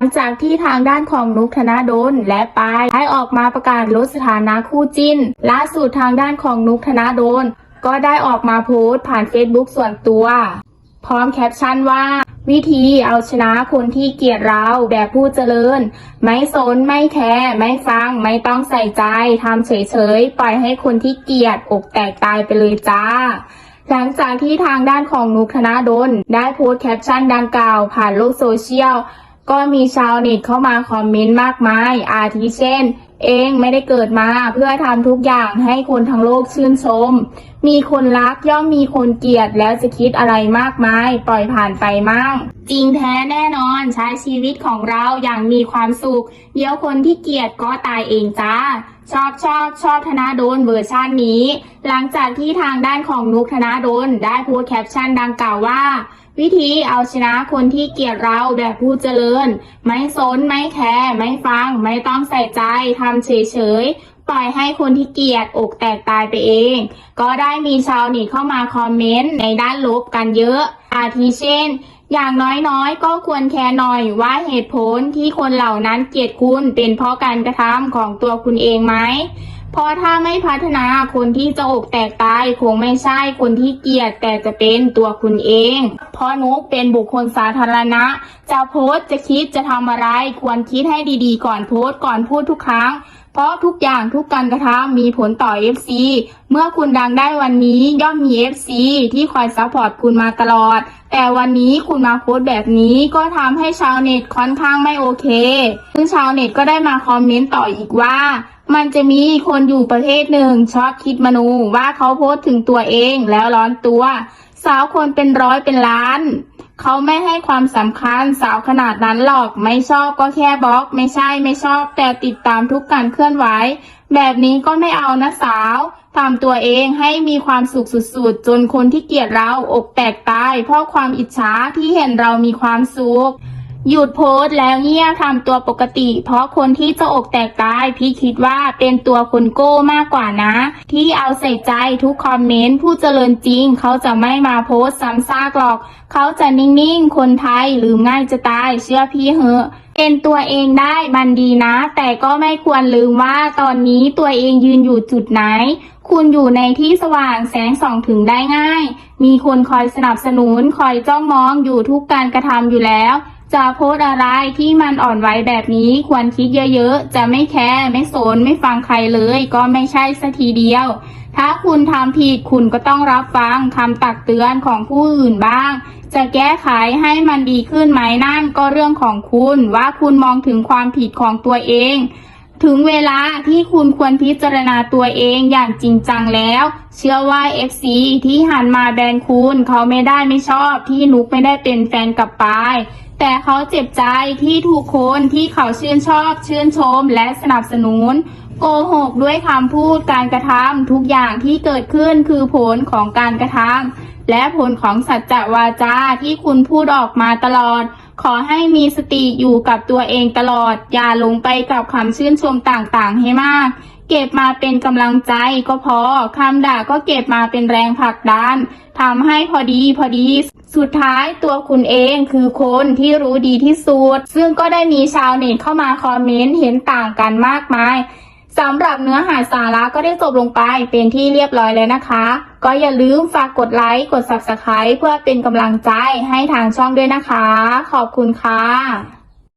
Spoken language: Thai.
หลังจากที่ทางด้านของนุกธนาดลและปายได้ออกมาประกาศลดสถานะคู่จิ้น ล่าสุดทางด้านของนุกธนาดลก็ได้ออกมาโพสต์ผ่านเฟซบุ๊กส่วนตัว พร้อมแคปชั่นว่า วิธีเอาชนะคนที่เกลียดเราแบบผู้เจริญ ไม่สนไม่แคร์ไม่ฟัง ไม่ต้องใส่ใจทำเฉยๆ ปล่อยให้คนที่เกลียดอกแตกตายไปเลยจ้าหลังจากที่ทางด้านของนุกธนาดลได้โพสต์แคปชั่นดังกล่าวผ่านโลกโซเชียล ก็มีชาวเน็ตเข้ามาคอมเมนต์มากมาย อาทิเช่น เองไม่ได้เกิดมาเพื่อทำทุกอย่างให้คนทั้งโลกชื่นชม มีคนรักย่อมมีคนเกลียดแล้วจะคิดอะไรมากมาย ปล่อยผ่านไปมั่ง จริงแท้แน่นอนใช้ชีวิตของเราอย่างมีความสุข เดี๋ยวคนที่เกลียดก็ตายเองจ้า ชอบชอบชอบธนาโดนเวอร์ชันนี้ หลังจากที่ทางด้านของนุกธนาโดนได้พสต์แคปชั่นดังกล่าวว่า วิธีเอาชนะคนที่เกลียดเราแบบผู้เจริญ ไม่สนไม่แคร์ไม่ฟัง ไม่ต้องใส่ใจทำเฉยๆปล่อยให้คนที่เกลียดอกแตกตายไปเอง ก็ได้มีชาวเน็ตเข้ามาคอมเมนต์ในด้านลบกันเยอะ อาทิเช่น อย่างน้อยๆ ก็ควรแคร์หน่อยว่าเหตุผลที่คนเหล่านั้นเกลียดคุณเป็นเพราะการกระทำของตัวคุณเองไหม เพราะถ้าไม่พัฒนาคนที่จะอกแตกตายคงไม่ใช่คนที่เกลียดแต่จะเป็นตัวคุณเอง เพราะนุกเป็นบุคคลสาธารณะ จะโพสต์จะคิดจะทำอะไร ควรคิดให้ดีๆ ก่อนโพสต์ก่อนพูดทุกครั้ง เพราะทุกอย่างทุกการกระทำมีผลต่อ FC เมื่อคุณดังได้วันนี้ย่อมมี FC ที่คอยซัพพอร์ตคุณมาตลอด แต่วันนี้คุณมาโพสต์แบบนี้ก็ทำให้ชาวเน็ตค่อนข้างไม่โอเค ซึ่งชาวเน็ตก็ได้มาคอมเมนต์ต่ออีกว่ามันจะมีคนอยู่ประเทศหนึ่งชอบคิดมโนูว่าเขาโพสต์ถึงตัวเองแล้วร้อนตัว สาวคนเป็นร้อยเป็นล้าน เขาไม่ให้ความสำคัญสาวขนาดนั้นหรอก ไม่ชอบก็แค่บล็อก ไม่ใช่ไม่ชอบ แต่ติดตามทุกการเคลื่อนไหว แบบนี้ก็ไม่เอานะสาวทำตัวเองให้มีความสุขสุดๆ จนคนที่เกลียดเราอกแตกตาย เพราะความอิจฉาที่เห็นเรามีความสุข หยุดโพสต์แล้วเงียบทำตัวปกติ เพราะคนที่จะอกแตกตายพี่คิดว่าเป็นตัวคนโก้มากกว่านะ ที่เอาใส่ใจทุกคอมเมนต์ผู้เจริญจริง เขาจะไม่มาโพสต์ซ้ำซากหรอก เขาจะนิ่งๆ คนไทยหรือง่ายจะตายเชื่อพี่เหอะเป็นตัวเองได้มันดีนะ แต่ก็ไม่ควรลืมว่าตอนนี้ตัวเองยืนอยู่จุดไหน คุณอยู่ในที่สว่างแสงส่องถึงได้ง่าย มีคนคอยสนับสนุนคอยจ้องมองอยู่ทุกการกระทำอยู่แล้ว จะโพสอะไรที่มันอ่อนไหวแบบนี้ควรคิดเยอะๆ จะไม่แคร์ไม่สนไม่ฟังใครเลย ก็ไม่ใช่สัทีเดียว ถ้าคุณทำผิดคุณก็ต้องรับฟังคำตักเตือนของผู้อื่นบ้าง จะแก้ไขให้มันดีขึ้นไหมนั่นก็เรื่องของคุณว่าคุณมองถึงความผิดของตัวเอง ถึงเวลาที่คุณควรพิจารณาตัวเองอย่างจริงจังแล้ว เชื่อว่า FC ที่หันมาแบนคุณเขาไม่ได้ไม่ชอบที่นุกไม่ได้เป็นแฟนกับปาย แต่เขาเจ็บใจที่ถูกคนที่เขาชื่นชอบ ชื่นชม และสนับสนุน โกหกด้วยคำพูดการกระทำทุกอย่างที่เกิดขึ้นคือผลของการกระทำและผลของสัจจะวาจาที่คุณพูดออกมาตลอด ขอให้มีสติอยู่กับตัวเองตลอด อย่าหลงไปกับคำชื่นชมต่างๆ ให้มาก เก็บมาเป็นกำลังใจก็พอคำด่าก็เก็บมาเป็นแรงผลักดันทำให้พอดีพอดี สุดท้ายตัวคุณเองคือคนที่รู้ดีที่สุด ซึ่งก็ได้มีชาวเน็ตเข้ามาคอมเมนต์เห็นต่างกันมากมายสำหรับเนื้อหาสาระก็ได้จบลงไปเป็นที่เรียบร้อยแล้วนะคะ ก็อย่าลืมฝากกดไลค์ กด Subscribe เพื่อเป็นกำลังใจให้ทางช่องด้วยนะคะ ขอบคุณค่ะ